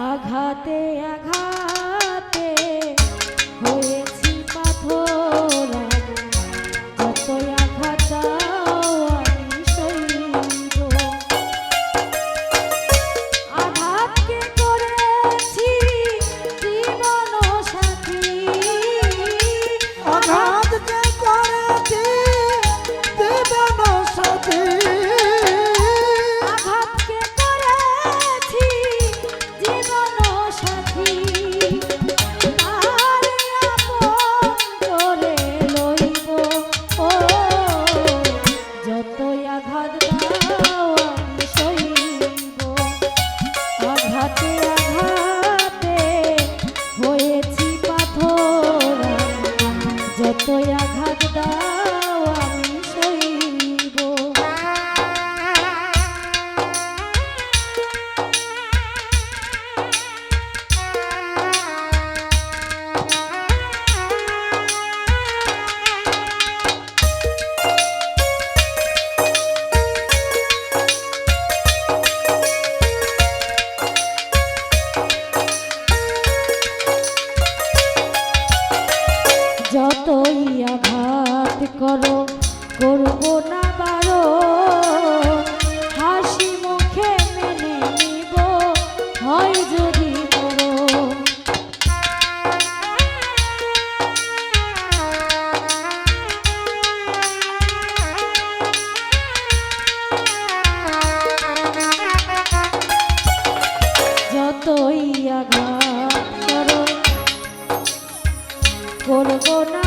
आघाते आघाते हुए ধরবো না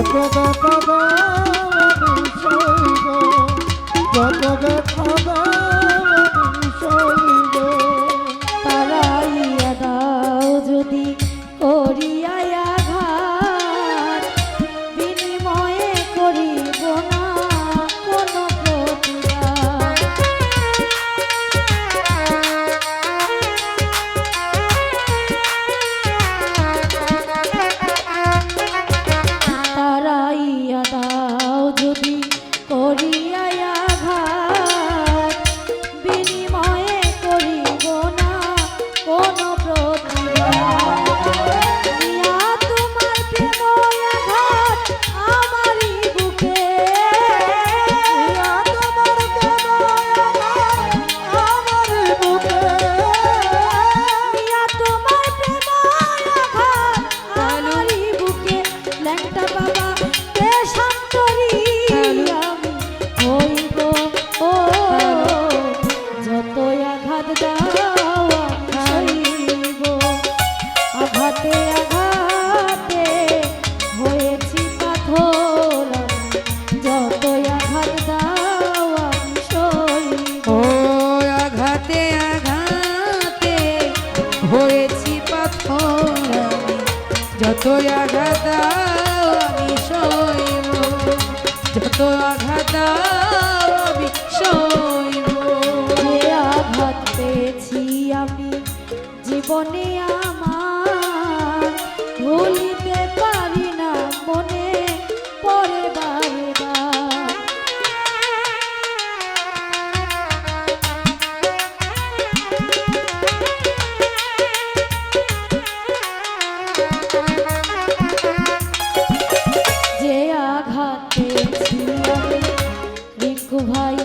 কত কথা কত কথা Bye. যত আঘাত আমি সইব। আঘাত পেয়েছি আমি জীবনে আমার হাতে ছিল ভাই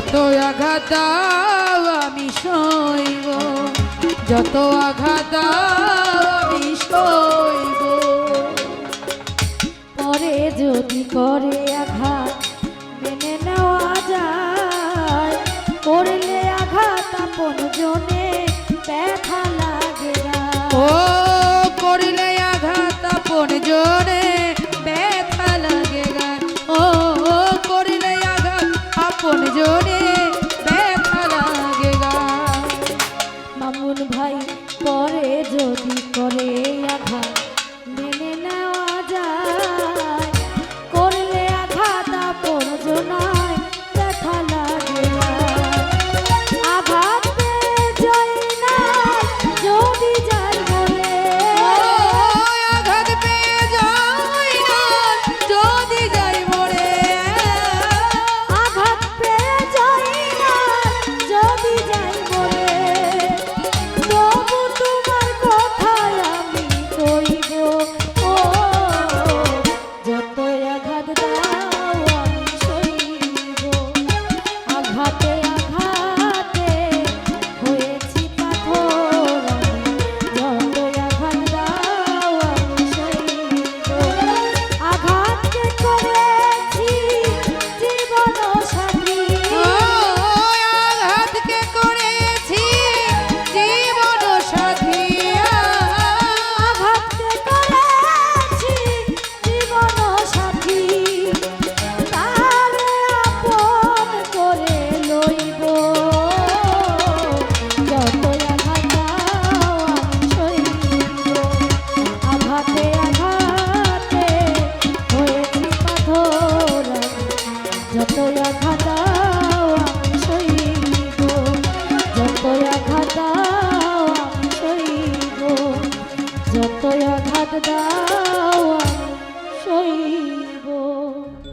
যত আঘাত আমি সইব যত আঘাত আমি সইব। পরে যদি করে কোন জোরে এত